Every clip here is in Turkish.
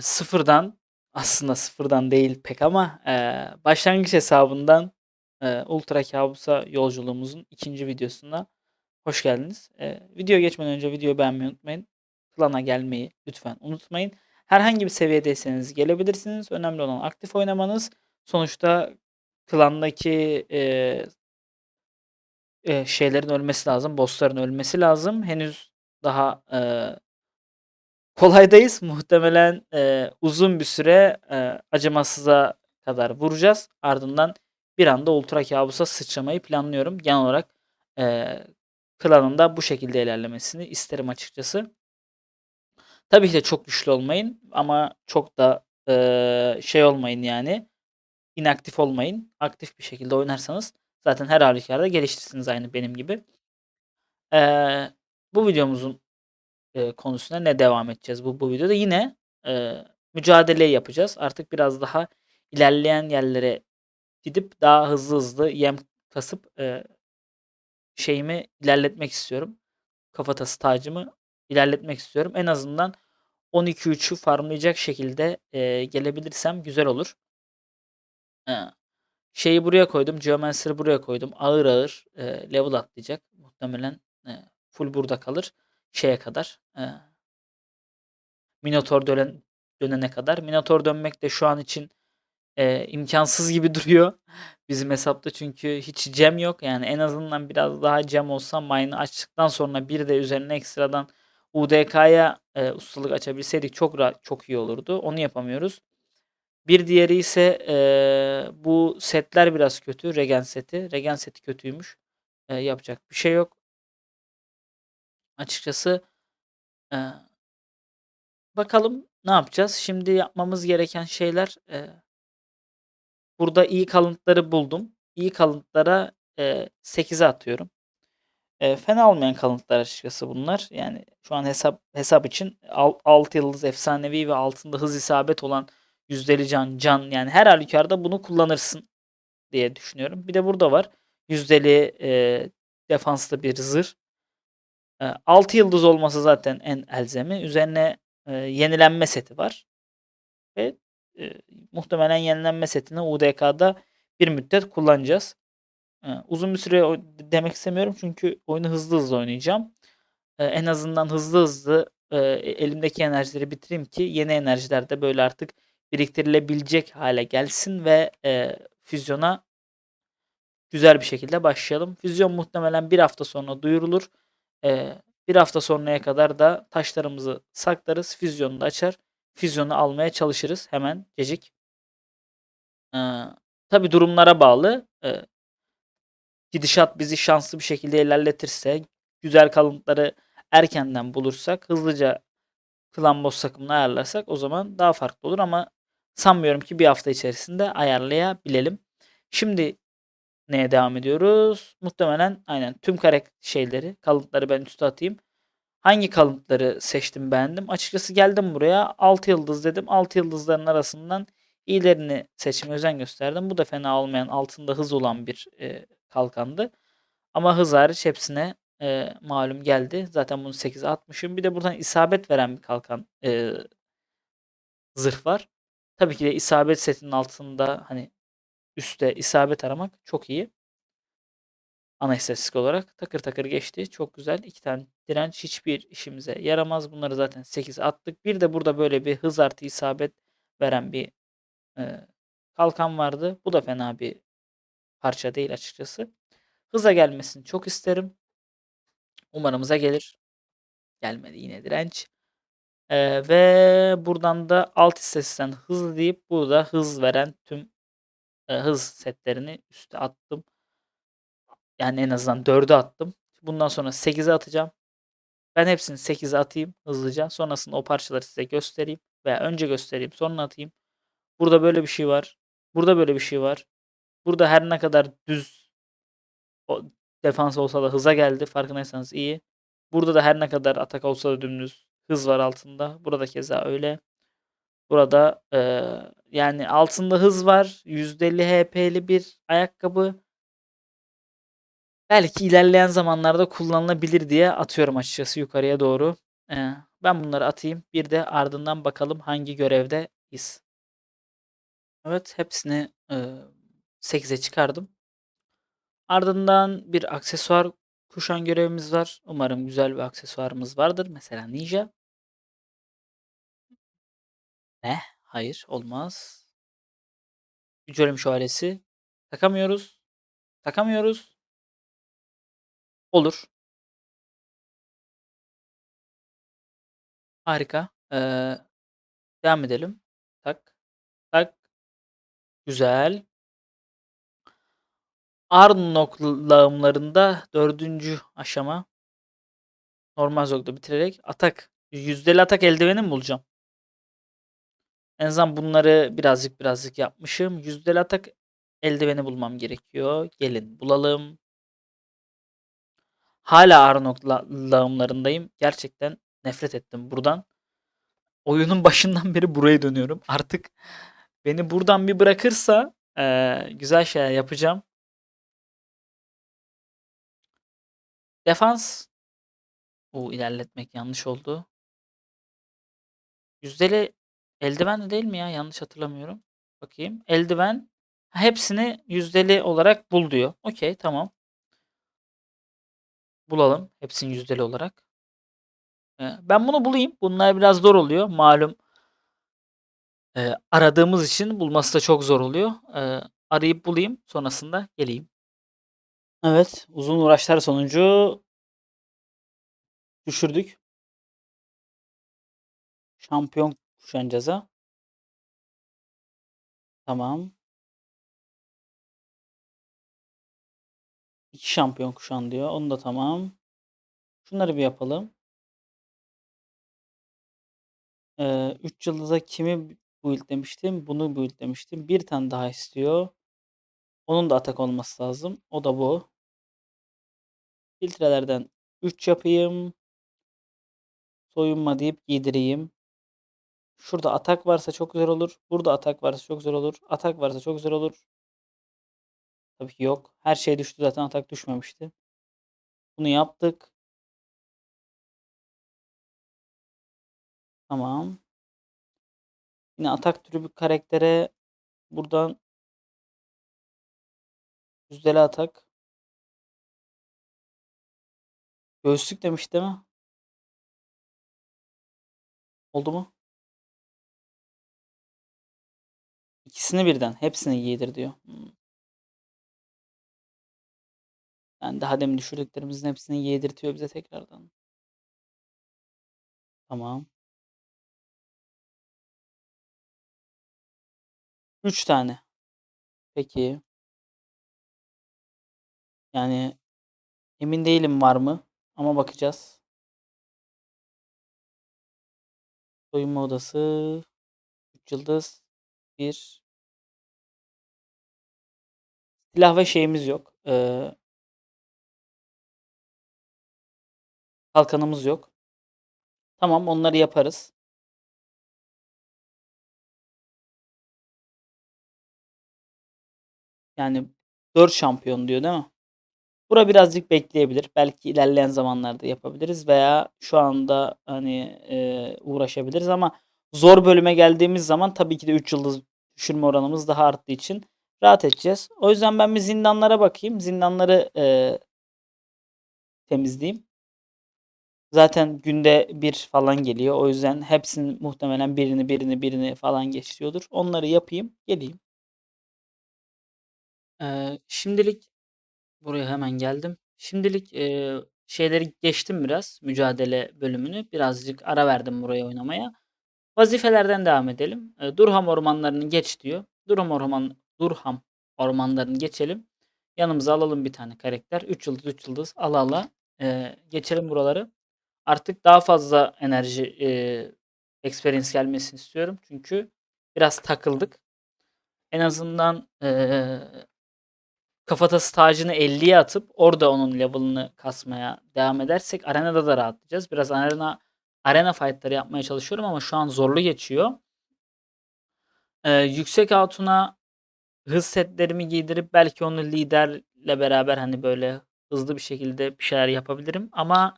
Sıfırdan aslında sıfırdan değil pek ama, eee, başlangıç hesabından, eee, Ultra Kabus'a yolculuğumuzun 2. videosuna hoş geldiniz. Eee, videoya geçmeden önce videoyu beğenmeyi unutmayın. Klana gelmeyi lütfen unutmayın. Herhangi bir seviyedeyseniz gelebilirsiniz. Önemli olan aktif oynamanız. Sonuçta klandaki, eee eee, şeylerin ölmesi lazım, boss'ların ölmesi lazım. Henüz daha, eee kolaydayız. Muhtemelen, eee, uzun bir süre, eee, acımasıza kadar vuracağız. Ardından bir anda Ultra Kabus'a sıçramayı planlıyorum. Genel olarak, eee, klanın da bu şekilde ilerlemesini isterim açıkçası. Tabii ki de çok güçlü olmayın ama çok da, eee, şey olmayın yani, inaktif olmayın. Aktif bir şekilde oynarsanız zaten her hâlükârda gelişirsiniz aynı benim gibi. Eee, bu videomuzun, eee, konusuna ne devam edeceğiz bu bu videoda? Yine, eee, mücadele yapacağız. Artık biraz daha ilerleyen yerlere gidip daha hızlı hızlı yem kasıp, eee şeyimi ilerletmek istiyorum. Kafatası tacımı ilerletmek istiyorum. En azından 12-3'ü farmlayacak şekilde, eee, gelebilirsem güzel olur. Eee, şeyi buraya koydum, Geomancer'ı buraya koydum. Ağır ağır, eee, level atlayacak. Muhtemelen, eee, full burada kalır şeye kadar, eee Minotaur dönen dönene kadar. Minotaur dönmek de şu an için, eee, imkânsız gibi duruyor bizim hesapta çünkü hiç gem yok. Yani en azından biraz daha gem olsa mine'ı açtıktan sonra bir de üzerine ekstradan UDK'ya, eee, ustalık açabilseydik çok rahat çok iyi olurdu. Onu yapamıyoruz. Bir diğeri ise, eee, bu setler biraz kötü. Regen seti. Regen seti kötüymüş. Eee, yapacak bir şey yok. Açıkçası, eee bakalım ne yapacağız? Şimdi yapmamız gereken şeyler, eee burada iyi kalıntıları buldum. İyi kalıntılara, eee, 8'e atıyorum. Eee, fena olmayan kalıntılar açıkçası bunlar. Yani şu an hesap hesap için al 6 yıldız efsanevi ve altında hız isabet olan yüzdeli can can yani her hâlükârda bunu kullanırsın diye düşünüyorum. Bir de burada var. Yüzdeli, eee, defanslı bir zırh. Eee, 6 yıldız olması zaten en elzemi. Üzerine, eee, yenilenme seti var. Ve, eee, muhtemelen yenilenme setini UDK'da bir müddet kullanacağız. Eee, uzun bir süre demek istemiyorum çünkü oyunu hızlı hızlı oynayacağım. Eee, en azından hızlı hızlı, eee, elimdeki enerjileri bitireyim ki yeni enerjiler de böyle artık biriktirilebilecek hâle gelsin ve, eee, füzyona güzel bir şekilde başlayalım. Füzyon muhtemelen 1 hafta sonra duyurulur. Eee, 1 hafta sonraya kadar da taşlarımızı saklarız. Füzyonu da açar. Füzyonu almaya çalışırız hemencecik. Eee, tabii durumlara bağlı. Eee gidişat bizi şanslı bir şekilde ilerletirse, güzel kalıntıları erkenden bulursak, hızlıca klan boss takımını ayarlarsak o zaman daha farklı olur ama sanmıyorum ki 1 hafta içerisinde ayarlayabilelim. Şimdi neye devam ediyoruz? Muhtemelen aynen tüm karak şeyleri, kalıntıları ben üste atayım. Hangi kalıntıları seçtim, beğendim? Açıkçası geldim buraya 6 yıldız dedim. 6 yıldızların arasından iyilerini seçmeye özen gösterdim. Bu da fena olmayan, altında hız olan bir, eee, kalkandı. Ama hız hariç hepsine, eee, malum geldi. Zaten bunu 8'e atmışım. Bir de buradan isabet veren bir kalkan, eee zırh var. Tabii ki de isabet setinin altında, hani, üstte isabet aramak çok iyi. Ana istatistik olarak takır takır geçti. Çok güzel. 2 tane direnç hiçbir işimize yaramaz. Bunları zaten 8'e attık. Bir de burada böyle bir hız artı isabet veren bir, eee, kalkan vardı. Bu da fena bir parça değil açıkçası. Hıza gelmesini çok isterim. Umarım hıza gelir. Gelmedi yine direnç. Eee, ve buradan da alt istatistikten hız deyip burada hız veren tüm, eee, hız setlerini üste attım. Yani en azından 4'e attım. Bundan sonra 8'e atacağım. Ben hepsini 8'e atayım hızlıca. Sonrasında o parçaları size göstereyim veya önce göstereyim sonra atayım. Burada böyle bir şey var. Burada böyle bir şey var. Burada her ne kadar düz o defans olsa da hıza geldi. Farkındaysanız iyi. Burada da her ne kadar atak olsa da dümdüz hız var altında. Burada keza öyle. Burada, eee, yani altında hız var. %50 HP'li bir ayakkabı. Belki ilerleyen zamanlarda kullanılabilir diye atıyorum açıkçası yukarıya doğru. Eee, Ben bunları atayım. Bir de ardından bakalım hangi görevdeyiz. Evet, hepsini, ııı, 8'e çıkardım. Ardından bir aksesuar kuşan görevimiz var. Umarım güzel bir aksesuarımız vardır. Mesela ninja. Ne? Hayır, olmaz. Güç Ölüm Şövalyesi. Takamıyoruz. Takamıyoruz. Olur. Harika. Eee, devam edelim. Tak, tak. Güzel. Arnok lağımlarında 4. aşama. Normal zorlukta bitirerek atak. Yüzdeli atak eldiveni mi bulacağım? En azından bunları birazcık birazcık yapmışım. Yüzdeli atak eldiveni bulmam gerekiyor. Gelin bulalım. Hâlâ Arnok la lağımlarındayım. Gerçekten nefret ettim buradan. Oyunun başından beri buraya dönüyorum. Artık beni buradan bir bırakırsa, eee, güzel şeyler yapacağım. Defans. O, ilerletmek yanlış oldu. Yüzdeli eldiven de değil mi ya? Yanlış hatırlamıyorum. Bakayım. Eldiven. Hepsini yüzdeli olarak bul diyor. Okay, tamam. Bulalım hepsini yüzdeli olarak. Eee, ben bunu bulayım. Bunlar biraz zor oluyor. Malum eee, aradığımız için bulması da çok zor oluyor. Eee, arayıp bulayım. Sonrasında geleyim. Evet, uzun uğraşlar sonucu düşürdük. Şampiyon kuşanacağız ha. Tamam. 2 şampiyon kuşan diyor. Onu da tamam. Şunları bir yapalım. Eee, 3 yıldıza kimi build'lemiştim? Bunu build'lemiştim. Bir tane daha istiyor. Onun da atak olması lazım. O da bu. Filtrelerden 3 yapayım. Soyunma deyip giydireyim. Şurada atak varsa çok güzel olur. Burada atak varsa çok güzel olur. Atak varsa çok güzel olur. Tabii ki yok. Her şey düştü zaten atak düşmemişti. Bunu yaptık. Tamam. Yine atak türü bir karaktere buradan yüzdeli atak. Göğüslük demiş değil mi? Oldu mu? İkisini birden. Hepsini giydir diyor. Hımm. Yani daha demin düşürdüklerimizin hepsini yedirtiyor bize tekrardan. Tamam. 3 tane. Peki. Yani emin değilim var mı ama bakacağız. Soyunma odası 3 yıldız 1 Silah ve şeyimiz yok. Eee Kalkanımız yok. Tamam, onları yaparız. Yani 4 şampiyon diyor, değil mi? Bura birazcık bekleyebilir. Belki ilerleyen zamanlarda yapabiliriz veya şu anda, hani, eee, uğraşabiliriz ama zor bölüme geldiğimiz zaman tabii ki de 3 yıldız düşürme oranımız daha arttığı için rahat edeceğiz. O yüzden ben bir zindanlara bakayım. Zindanları, eee temizleyeyim. Zaten günde 1 falan geliyor. O yüzden hepsinin muhtemelen birini, birini, birini falan geçiyordur. Onları yapayım, geleyim. Eee, şimdilik buraya hemen geldim. Şimdilik, eee, şeyleri geçtim biraz, mücadele bölümünü. Birazcık ara verdim buraya oynamaya. Vazifelerden devam edelim. Eee, Durham ormanlarını geç diyor. Durham orman Durham ormanlarını geçelim. Yanımıza alalım bir tane karakter. 3 yıldız, 3 yıldız ala ala, eee, geçelim buraları. Artık daha fazla enerji, eee, experience gelmesini istiyorum. Çünkü biraz takıldık. En azından, eee, kafatası tacını 50'ye atıp orada onun level'ını kasmaya devam edersek arenada da rahatlayacağız. Biraz arena arena fight'ları yapmaya çalışıyorum ama şu an zorlu geçiyor. Eee, yüksek hatuna hız setlerimi giydirip belki onu liderle beraber, hani, böyle hızlı bir şekilde bir şeyler yapabilirim ama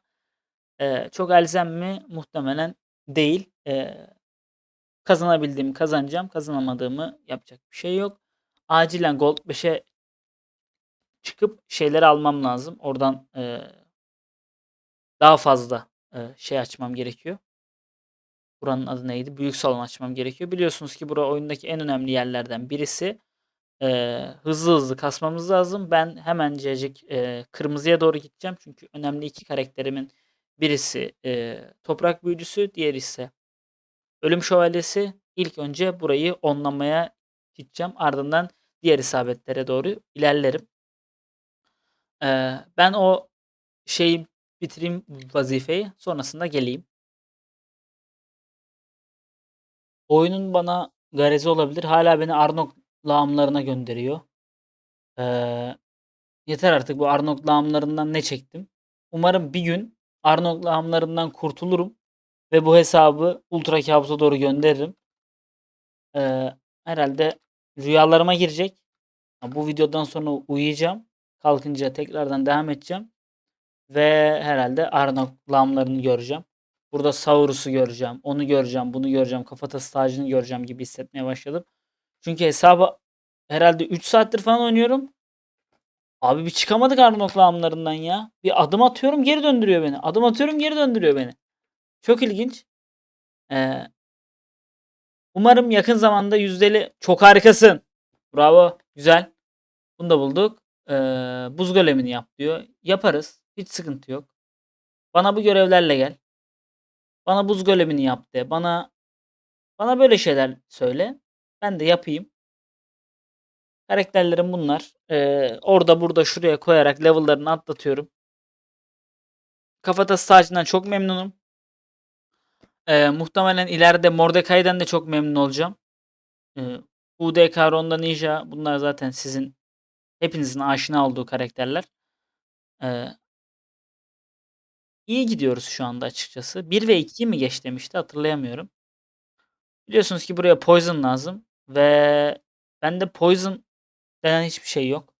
Eee, çok elzem mi? Muhtemelen değil. Eee, kazanabildiğimi kazanacağım. Kazanamadığımı yapacak bir şey yok. Acilen Gold 5'e çıkıp şeyleri almam lazım. Oradan eee daha fazla eee, şey açmam gerekiyor. Buranın adı neydi? Büyük salon açmam gerekiyor. Biliyorsunuz ki bura oyundaki en önemli yerlerden birisi. Eee, hızlı hızlı kasmamız lazım. Ben hemencecik eee, kırmızıya doğru gideceğim. Çünkü önemli iki karakterimin birisi eee, toprak büyücüsü, diğeri ise ölüm şövalyesi. İlk önce burayı onlamaya gideceğim. Ardından diğer isabetlere doğru ilerlerim. Eee, ben o şeyi bitireyim vazifeyi. Sonrasında geleyim. Oyunun bana garezi olabilir. Hala beni Arnok lağımlarına gönderiyor. Eee, yeter artık bu Arnok lağımlarından ne çektim. Umarım bir gün Arnok lağımlarından kurtulurum ve bu hesabı Ultra Kabus'a doğru gönderirim. Eee, herhalde rüyalarıma girecek. Bu videodan sonra uyuyacağım. Kalkınca tekrardan devam edeceğim. Ve herhalde Arnok lağımlarını göreceğim. Burada Saurus'u göreceğim. Onu göreceğim. Bunu göreceğim. Kafatası tacını göreceğim gibi hissetmeye başladım. Çünkü hesabı herhalde 3 saattir falan oynuyorum. Abi bir çıkamadık Arnok lağımlarından ya. Bir adım atıyorum geri döndürüyor beni. Adım atıyorum geri döndürüyor beni. Çok ilginç. Ee, umarım yakın zamanda yüzdeli çok harikasın. Bravo. Güzel. Bunu da bulduk. Ee, buz golemini yap diyor. Yaparız. Hiç sıkıntı yok. Bana bu görevlerle gel. Bana buz golemini yap de. Bana bana böyle şeyler söyle. Ben de yapayım. Karakterlerim bunlar. Ee, orada burada şuraya koyarak level'larını atlatıyorum. Kafatası tacından çok memnunum. Ee, muhtemelen ileride Mordekai'den de çok memnun olacağım. Ee, UDK, Ronda Ninja bunlar zaten sizin hepinizin aşina olduğu karakterler. Ee, iyi gidiyoruz şu anda açıkçası. 1 ve 2 mi geç demişti hatırlayamıyorum. Biliyorsunuz ki buraya Poison lazım. Ve bende Poison denen hiçbir şey yok.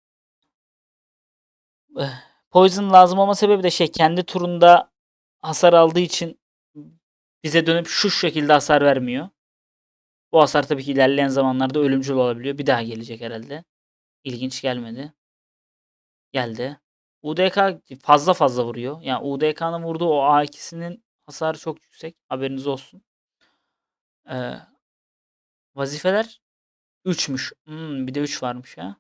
Eh, Poison lazım olma sebebi de şey kendi turunda hasar aldığı için bize dönüp şu şekilde hasar vermiyor. Bu hasar tabii ki ilerleyen zamanlarda ölümcül olabiliyor. Bir daha gelecek herhalde. İlginç gelmedi. Geldi. UDK fazla fazla vuruyor. Yani UDK'nın vurduğu o A2'sinin hasarı çok yüksek. Haberiniz olsun. Ee, vazifeler 3'müş. Hmm, bir de 3 varmış ha.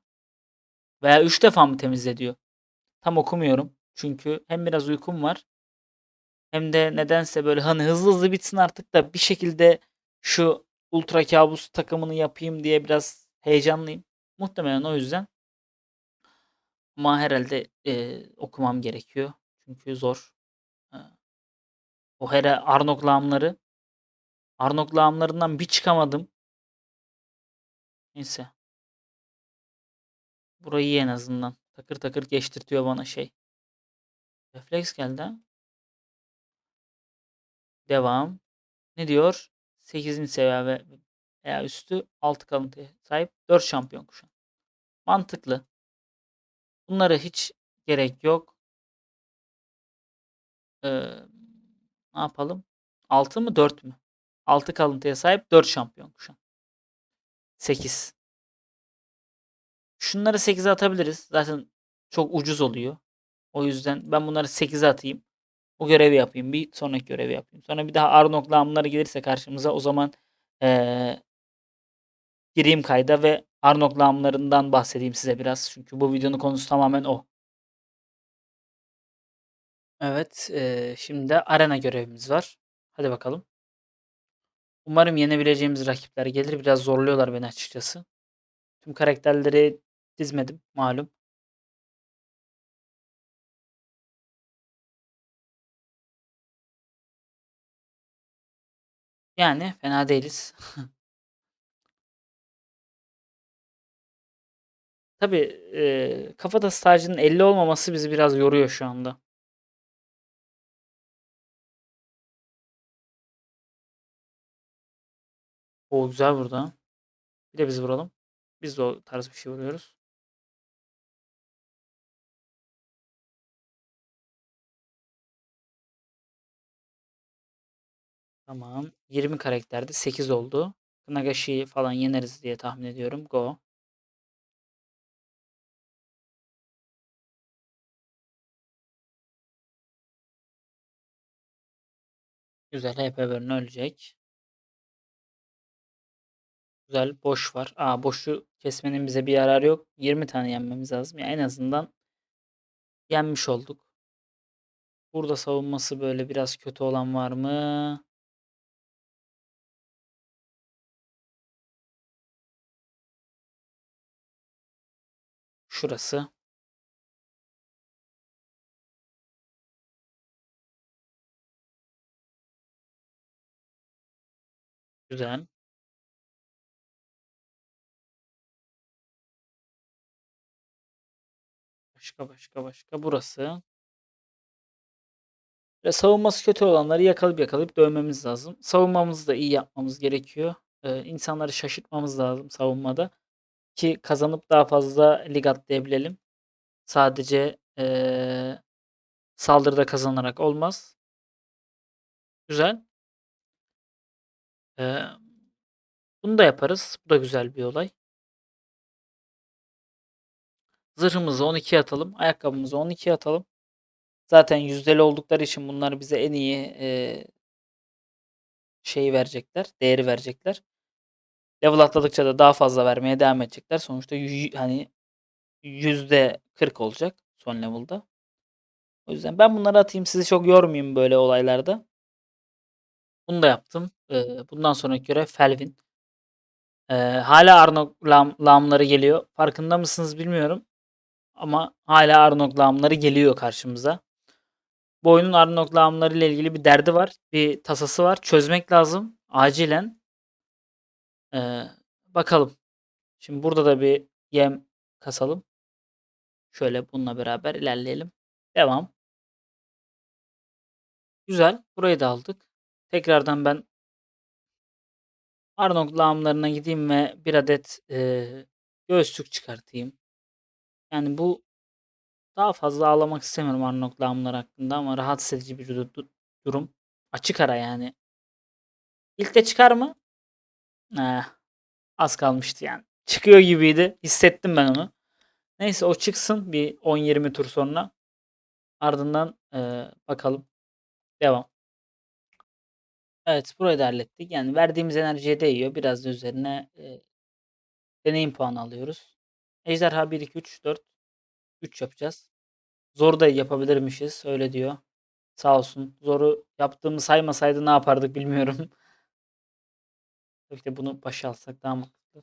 Veya 3 defa mı temizle diyor. Tam okumuyorum. Çünkü hem biraz uykum var. Hem de nedense böyle hani hızlı hızlı bitsin artık da bir şekilde şu ultra kabus takımını yapayım diye biraz heyecanlıyım. Muhtemelen o yüzden. Ama herhalde e, okumam gerekiyor. Çünkü zor. E, o hele Arnok lağımları. Arnok lağımlarından bir çıkamadım. Neyse. Burayı iyi en azından. Takır takır geçtirtiyor bana şey. Refleks geldi. Devam. Ne diyor? 8. seviye ve veya üstü 6 kalıntıya sahip 4 şampiyon kuşan. Mantıklı. Bunlara hiç gerek yok. Ee, ne yapalım? 6 mı 4 mü? 6 kalıntıya sahip 4 şampiyon kuşan. 8. Şunları 8'e atabiliriz. Zaten çok ucuz oluyor. O yüzden ben bunları 8'e atayım. O görevi yapayım. Bir sonraki görevi yapayım. Sonra bir daha Arnok lağımları gelirse karşımıza o zaman ee, gireyim kayda ve Arnok lağımlarından bahsedeyim size biraz. Çünkü bu videonun konusu tamamen o. Evet. ee, şimdi arena görevimiz var. Hadi bakalım. Umarım yenebileceğimiz rakipler gelir. Biraz zorluyorlar beni açıkçası. Tüm karakterleri dizmedim malum. Yani fena değiliz. Tabii, eee, kafatası tacının 50 olmaması bizi biraz yoruyor şu anda. O güzel ha. Bir de biz vuralım. Biz de o tarz bir şey vuruyoruz. Tamam. 20 karakterde 8 oldu. Nagashi'yi falan yeneriz diye tahmin ediyorum. Go. Güzel. HP Burn ölecek. Güzel. Boş var. Aa boşu kesmenin bize bir yararı yok. 20 tane yenmemiz lazım. Yani en azından yenmiş olduk. Burada savunması böyle biraz kötü olan var mı? Şurası. Güzel. Başka başka başka. Burası. Ve savunması kötü olanları yakalayıp yakalayıp dövmemiz lazım. Savunmamızı da iyi yapmamız gerekiyor. Eee, insanları şaşırtmamız lazım savunmada ki kazanıp daha fazla lig atlayabilelim. Sadece, eee, saldırıda kazanarak olmaz. Güzel. Emm, bunu da yaparız. Bu da güzel bir olay. Zırhımızı 12'ye atalım. Ayakkabımızı 12'ye atalım. Zaten yüzdeli oldukları için bunlar bize en iyi, eee şeyi verecekler, değeri verecekler. Level atladıkça da daha fazla vermeye devam edecekler. Sonuçta hani %40 olacak son level'da. O yüzden ben bunları atayım. Sizi çok yormayayım böyle olaylarda. Bunu da yaptım. Eee, bundan sonraki görev Felvin. Eee, hâlâ Arnok lam lağımları geliyor. Farkında mısınız bilmiyorum ama hâlâ Arnok lağımları geliyor karşımıza. Bu oyunun Arnok lağımlarıyla ilgili bir derdi var. Bir tasası var. Çözmek lazım acilen. Eee, bakalım. Şimdi burada da bir yem kasalım. Şöyle bununla beraber ilerleyelim. Devam. Güzel. Burayı da aldık. Tekrardan ben Arnok lağımlarına gideyim ve bir adet, eee, göğüslük çıkartayım. Yani bu daha fazla ağlamak istemiyorum Arnok lağımları hakkında ama rahatsız edici bir du du durum. Açık ara yani. İlk de çıkar mı? Eh, az kalmıştı yani. Çıkıyor gibiydi. Hissettim ben onu. Neyse o çıksın bir 10-20 tur sonra. Ardından, eee, bakalım. Devam. Evet, burayı da hallettik. Yani verdiğimiz enerjiye değiyor. Biraz da üzerine, eee, deneyim puanı alıyoruz. Ejderha 1, 2, 3, 4. 3 yapacağız. Zoru da yapabilirmişiz. Öyle diyor. Sağ olsun. Zoru yaptığımı saymasaydı ne yapardık bilmiyorum. De bunu başa alsak daha mantıklı.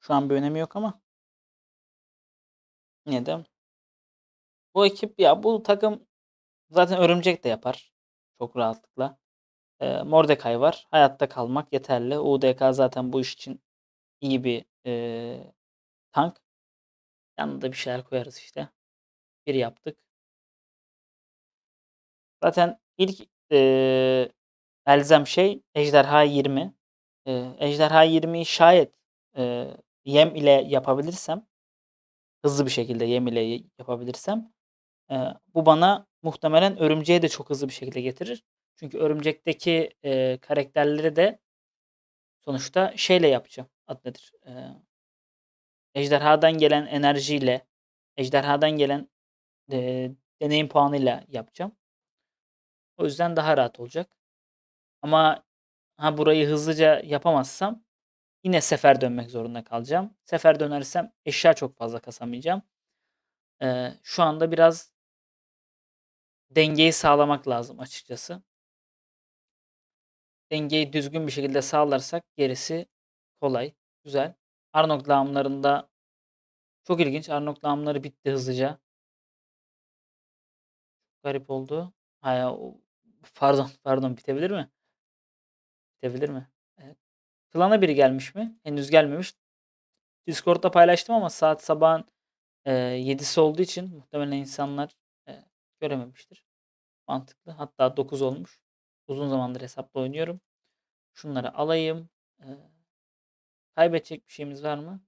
Şu an bir önemi yok ama. Yine de Bu ekip ya bu takım zaten örümcek de yapar. Çok rahatlıkla. Eee, Mordecai var. Hayatta kalmak yeterli. UDK zaten bu iş için iyi bir, eee, tank. Yanına da bir şeyler koyarız işte. 1 yaptık. Zaten ilk, eee, elzem şey Ejderha 20. Eee, Ejderha 20'yi şayet, eee, yem ile yapabilirsem hızlı bir şekilde yem ile yapabilirsem, eee, bu bana muhtemelen örümceği de çok hızlı bir şekilde getirir. Çünkü örümcekteki, eee, karakterleri de sonuçta şeyle yapacağım. Adı nedir? Eee ejderhadan gelen enerjiyle, ejderhadan gelen, eee, deneyim puanıyla yapacağım. O yüzden daha rahat olacak. Ama ha burayı hızlıca yapamazsam yine sefer dönmek zorunda kalacağım. Sefer dönersem eşya çok fazla kasamayacağım. Eee, şu anda biraz dengeyi sağlamak lazım açıkçası. Dengeyi düzgün bir şekilde sağlarsak gerisi kolay, güzel. Arnok lağımlarında çok ilginç. Arnok lağımları bitti hızlıca. Garip oldu. Ha ya, o pardon, pardon bitebilir mi? Bitebilir mi? Evet. Klana biri gelmiş mi? Henüz gelmemiş. Discord'da paylaştım ama saat sabahın, eee, 7'si olduğu için muhtemelen insanlar, eee, görememiştir. Mantıklı. Hatta 9 olmuş. Uzun zamandır hesapla oynuyorum. Şunları alayım. Eee, kaybedecek bir şeyimiz var mı?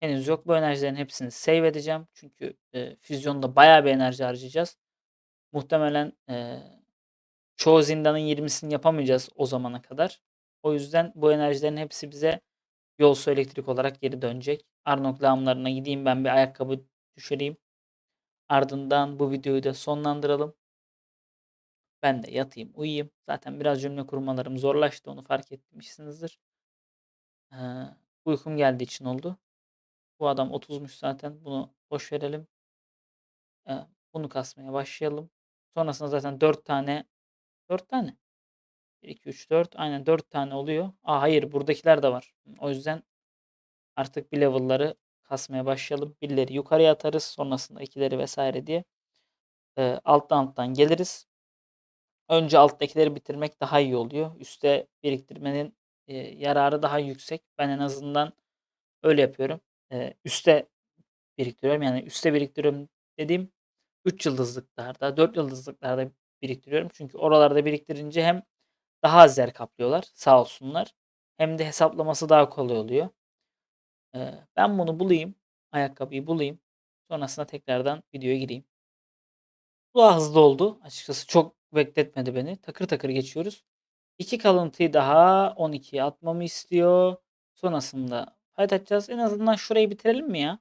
Henüz yok. Bu enerjilerin hepsini save edeceğim. Çünkü, eee, füzyonda bayağı bir enerji harcayacağız. Muhtemelen, eee çoğu zindanın 20'sini yapamayacağız o zamana kadar. O yüzden bu enerjilerin hepsi bize yol su elektrik olarak geri dönecek. Arnok lağımlarına gideyim ben bir ayakkabı düşüreyim. Ardından bu videoyu da sonlandıralım. Ben de yatayım, uyuyayım. Zaten biraz cümle kurmalarım zorlaştı. Onu fark etmişsinizdir. Uykum geldiği için oldu. Bu adam 30'muş zaten. Bunu boş verelim. Bunu kasmaya başlayalım. Sonrasında zaten 4 tane 4 tane 1, 2, 3, 4 aynen 4 tane oluyor. Aa hayır buradakiler de var. O yüzden artık bir level'ları kasmaya başlayalım. Birleri yukarıya atarız. Sonrasında ikileri vesaire diye. Ee, alttan alttan geliriz. Önce alttakileri bitirmek daha iyi oluyor. Üste biriktirmenin e, yararı daha yüksek. Ben en azından öyle yapıyorum. E, üste biriktiriyorum. Yani üste biriktiriyorum dediğim 3 yıldızlıklarda, 4 yıldızlıklarda biriktiriyorum. Çünkü oralarda biriktirince hem daha az yer kaplıyorlar sağ olsunlar. Hem de hesaplaması daha kolay oluyor. E, ben bunu bulayım. Ayakkabıyı bulayım. Sonrasında tekrardan videoya gireyim. Bu hızlı oldu. Açıkçası çok bekletmedi beni. Takır takır geçiyoruz. İki kalıntıyı daha 12'ye atmamı istiyor. Sonrasında fight atacağız. En azından şurayı bitirelim mi ya?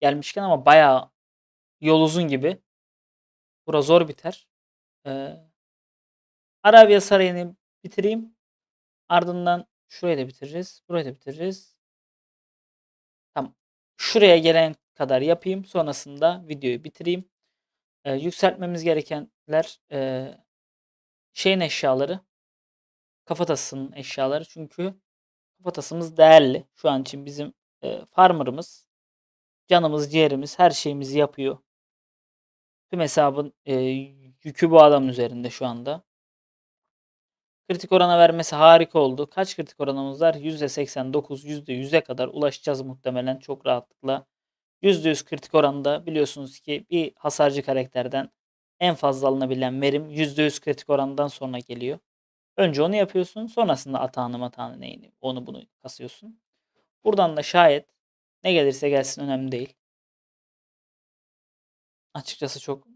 Gelmişken ama bayağı yol uzun gibi. Bura zor biter. Ee, Arabia Sarayı'nı bitireyim. Ardından şurayı da bitiririz. Burayı da bitiririz. Tamam. Şuraya gelen kadar yapayım. Sonrasında videoyu bitireyim. Ee, yükseltmemiz gerekenler e, şeyin eşyaları. Kafatasının eşyaları. Çünkü kafatasımız değerli. Şu an için bizim e, farmer'ımız. Canımız, ciğerimiz, her şeyimizi yapıyor. Tüm hesabın e, yükü bu adam üzerinde şu anda. Kritik orana vermesi harika oldu. Kaç kritik oranımız var? %89, %100'e kadar ulaşacağız muhtemelen çok rahatlıkla. %100 kritik oranda biliyorsunuz ki bir hasarcı karakterden en fazla alınabilen verim %100 kritik orandan sonra geliyor. Önce onu yapıyorsun. Sonrasında atağını matağını neyini onu bunu kasıyorsun. Buradan da şayet ne gelirse gelsin önemli değil. Açıkçası çok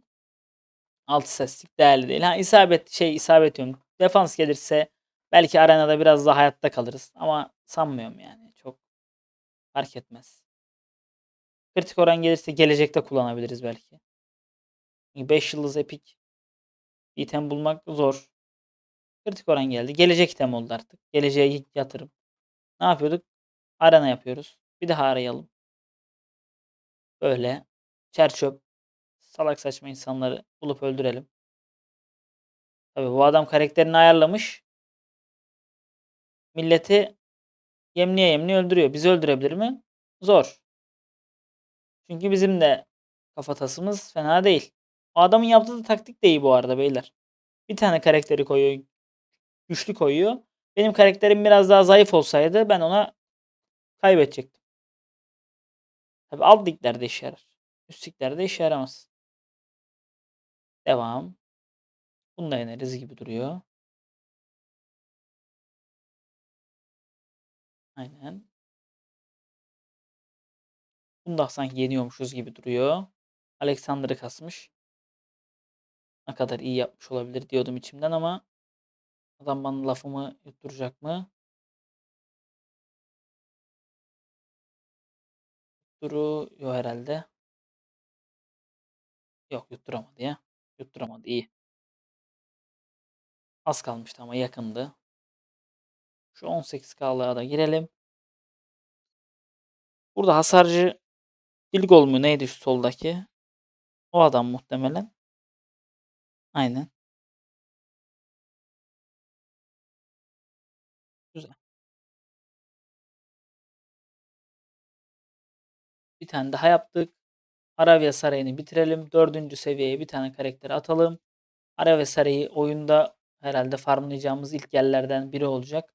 alt seslik değerli değil. Ha isabet şey isabet diyorum. Defans gelirse belki arenada biraz daha hayatta kalırız. Ama sanmıyorum yani. Çok fark etmez. Kritik oran gelirse gelecekte kullanabiliriz belki. 5 yıldız epik item bulmak zor. Kritik oran geldi. Gelecek item oldu artık. Geleceğe yatırım. Ne yapıyorduk? Arena yapıyoruz. Bir daha arayalım. Böyle çerçöp salak saçma insanları bulup öldürelim. Tabii bu adam karakterini ayarlamış. Milleti yemliye yemliye öldürüyor. Bizi öldürebilir mi? Zor. Çünkü bizim de kafatasımız fena değil. O adamın yaptığı da taktik de iyi bu arada beyler. Bir tane karakteri koyuyor. Güçlü koyuyor. Benim karakterim biraz daha zayıf olsaydı ben ona kaybedecektim. Tabi alt liglerde işe yarar. Üst liglerde işe yaramaz. Devam. Bunu da yeneriz gibi duruyor. Aynen. Bunu sanki yeniyormuşuz gibi duruyor. Alexander'ı kasmış. Ne kadar iyi yapmış olabilir diyordum içimden ama adam bana lafımı yutturacak mı? Yutturuyor herhalde. Yok yutturamadı ya. Yutturamadı iyi. Az kalmıştı ama yakındı. Şu 18K'lığa da girelim. Burada hasarcı Dilgol mu neydi şu soldaki? O adam muhtemelen. Aynen. Tane daha yaptık. Aravya Sarayı'nı bitirelim. Dördüncü seviyeye bir tane karakter atalım. Aravya Sarayı oyunda herhalde farmlayacağımız ilk yerlerden biri olacak.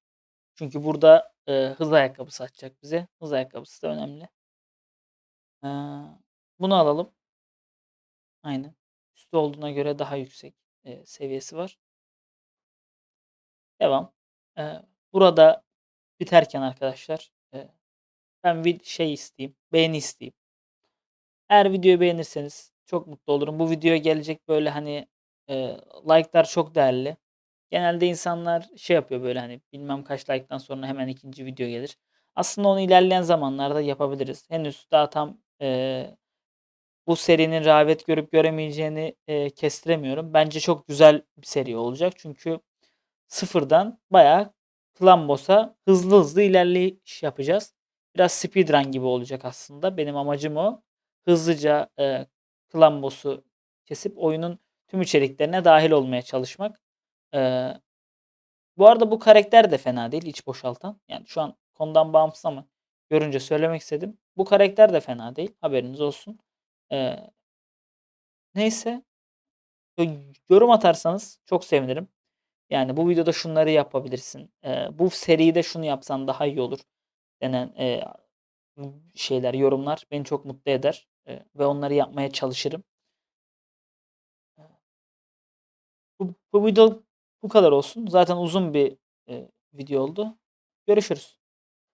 Çünkü burada e, hız ayakkabısı atacak bize. Hız ayakkabısı da önemli. Ee, bunu alalım. Aynen. Üstü olduğuna göre daha yüksek e, seviyesi var. Devam. Ee, burada biterken arkadaşlar e, ben bir şey isteyeyim. Beğeni isteyeyim. Eğer videoyu beğenirseniz çok mutlu olurum. Bu videoya gelecek böyle hani e, like'lar çok değerli. Genelde insanlar şey yapıyor böyle, hani, bilmem kaç like'tan sonra hemen 2'nci video gelir. Aslında onu ilerleyen zamanlarda yapabiliriz. Henüz daha tam, eee, bu serinin rağbet görüp göremeyeceğini, eee, kestiremiyorum. Bence çok güzel bir seri olacak. Çünkü sıfırdan bayağı Clan Boss'a hızlı hızlı ilerleyiş yapacağız. Biraz speedrun gibi olacak aslında. Benim amacım o. Hızlıca, Clan Boss'u kesip oyunun tüm içeriklerine dâhil olmaya çalışmak. Eee, bu arada bu karakter de fena değil, iç boşaltan. Yani şu an konudan bağımsız ama görünce söylemek istedim. Bu karakter de fena değil, haberiniz olsun. Eee neyse. Yo yorum atarsanız çok sevinirim. Yani bu videoda şunları yapabilirsin, eee, bu seride şunu yapsan daha iyi olur denen, eee, şeyler, yorumlar beni çok mutlu eder, eee, ve onları yapmaya çalışırım. Bu bu videoluk bu kadar olsun. Zaten uzun bir, eee, video oldu. Görüşürüz.